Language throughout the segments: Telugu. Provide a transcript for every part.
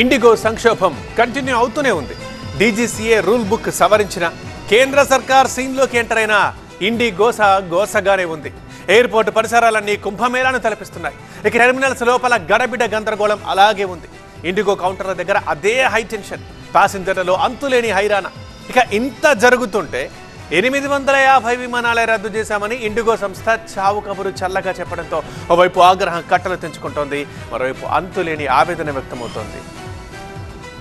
ఇండిగో సంక్షోభం కంటిన్యూ అవుతూనే ఉంది. డీజీసీఏ రూల్ బుక్ సవరించిన కేంద్ర సర్కార్ సీన్లోకి ఎంటర్ అయిన ఇండి గోస గోసగానే ఉంది. ఎయిర్పోర్ట్ పరిసరాలన్నీ కుంభమేళాను తలపిస్తున్నాయి. ఇక టెర్మినల్స్ లోపల గడబిడ గందరగోళం అలాగే ఉంది. ఇండిగో కౌంటర్ల దగ్గర అదే హై టెన్షన్. ప్యాసింజర్లలో అంతులేని హైరాణ. ఇక ఇంత జరుగుతుంటే ఎనిమిది వందల యాభై విమానాలే రద్దు చేశామని ఇండిగో సంస్థ చావు కబురు చల్లగా చెప్పడంతో ఓవైపు ఆగ్రహం కట్టలు తెంచుకుంటోంది. మరోవైపు అంతులేని ఆవేదన వ్యక్తమవుతోంది.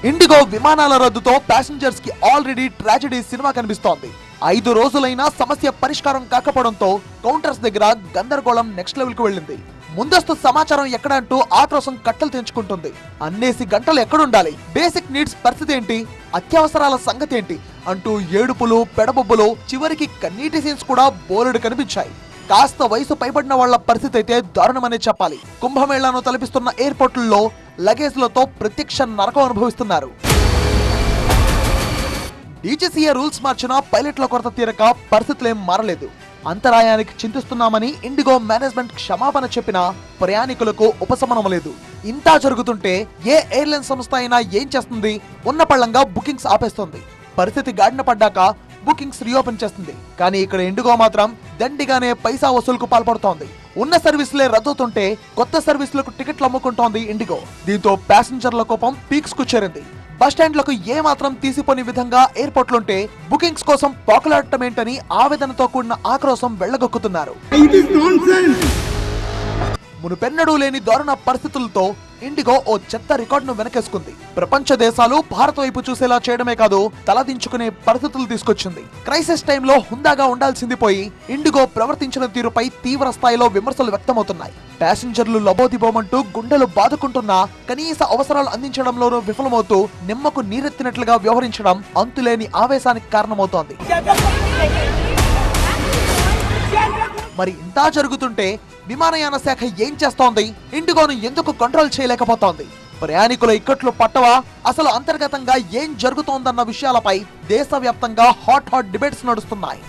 ఇండిగో విమానాల రద్దుతో ప్యాసింజర్స్కి ఆల్రెడీ ట్రాజడీ సినిమా కనిపిస్తోంది. ఐదు రోజులైనా సమస్య పరిష్కారం కాకపోవడంతో కౌంటర్స్ దగ్గర గందరగోళం నెక్స్ట్ లెవెల్కు వెళ్ళింది. ముందస్తు సమాచారం ఎక్కడ అంటూ ఆక్రోశం కట్టలు తెంచుకుంటుంది. అన్నేసి గంటలు ఎక్కడుండాలి? బేసిక్ నీడ్స్ పరిస్థితి ఏంటి? అత్యవసరాల సంగతి ఏంటి? అంటూ ఏడుపులు పెడబొబ్బులు చివరికి కన్నీటి సీన్స్ కూడా బోలెడు కనిపించాయి. కాస్త వయసు పైబడిన వాళ్ళ పరిస్థితి అయితే దారుణమనే చెప్పాలి. కుంభమేళాను తలపిస్తున్న ఎయిర్పోర్టుల్లో లగేజ్లతో ప్రత్యక్ష నరకం అనుభవిస్తున్నారు. డీజీసీఏ రూల్స్ మార్చినా పైలట్ల కొరత తీరక పరిస్థితులేం మారలేదు. అంతరాయానికి చింతిస్తున్నామని ఇండిగో మేనేజ్మెంట్ క్షమాపణ చెప్పినా ప్రయాణికులకు ఉపశమనం లేదు. ఇంతా జరుగుతుంటే ఏ ఎయిర్లైన్ సంస్థ అయినా ఏం చేస్తుంది? ఉన్న పళ్ళంగా బుకింగ్స్ ఆపేస్తుంది. పరిస్థితి గాడిన పడ్డాక బుకింగ్స్ రీఓపెన్ చేస్తుంది. కానీ ఇక్కడ ఇండిగో మాత్రం దండిగానే పైసా వసూలుకు పాల్పడుతోంది. ఉన్న సర్వీసులే రద్దవుతుంటే కొత్త సర్వీసులకు టికెట్లు అమ్ముకుంటోంది ఇండిగో. దీంతో ప్యాసింజర్ల కోపం పీక్స్కు చేరింది. బస్ స్టాండ్లకు ఏ మాత్రం తీసిపోని విధంగా ఎయిర్పోర్ట్లుంటే బుకింగ్స్ కోసం పోకలాడటమేంటని ఆవేదనతో కూడిన ఆక్రోశం వెళ్ళగొక్కుతున్నారు. మునుపెన్నడూ లేని దారుణ పరిస్థితులతో ఇండిగో ఓ చెత్త రికార్డును వెనకేసుకుంది. ప్రపంచ దేశాలు భారత్ వైపు చూసేలా చేయడమే కాదు తలదించుకునే పరిస్థితులు తీసుకొచ్చింది. క్రైసిస్ టైంలో హుందాగా ఉండాల్సింది పోయి ఇండిగో ప్రవర్తించిన తీరుపై తీవ్ర స్థాయిలో విమర్శలు వ్యక్తమవుతున్నాయి. ప్యాసింజర్లు లబోదిబోమంటూ గుండెలు బాదుకుంటున్నా కనీస అవసరాలు అందించడంలోనూ విఫలమవుతూ నిమ్మకు నీరెత్తినట్లుగా వ్యవహరించడం అంతులేని ఆవేశానికి కారణమవుతోంది. మరి ఇంతా జరుగుతుంటే విమానయాన శాఖ ఏం చేస్తోంది? ఇండిగోను ఎందుకు కంట్రోల్ చేయలేకపోతోంది? ప్రయాణికుల ఇక్కట్లు పట్టవా? అసలు అంతర్గతంగా ఏం జరుగుతోందన్న విషయాలపై దేశవ్యాప్తంగా హాట్ హాట్ డిబేట్స్ నడుస్తున్నాయి.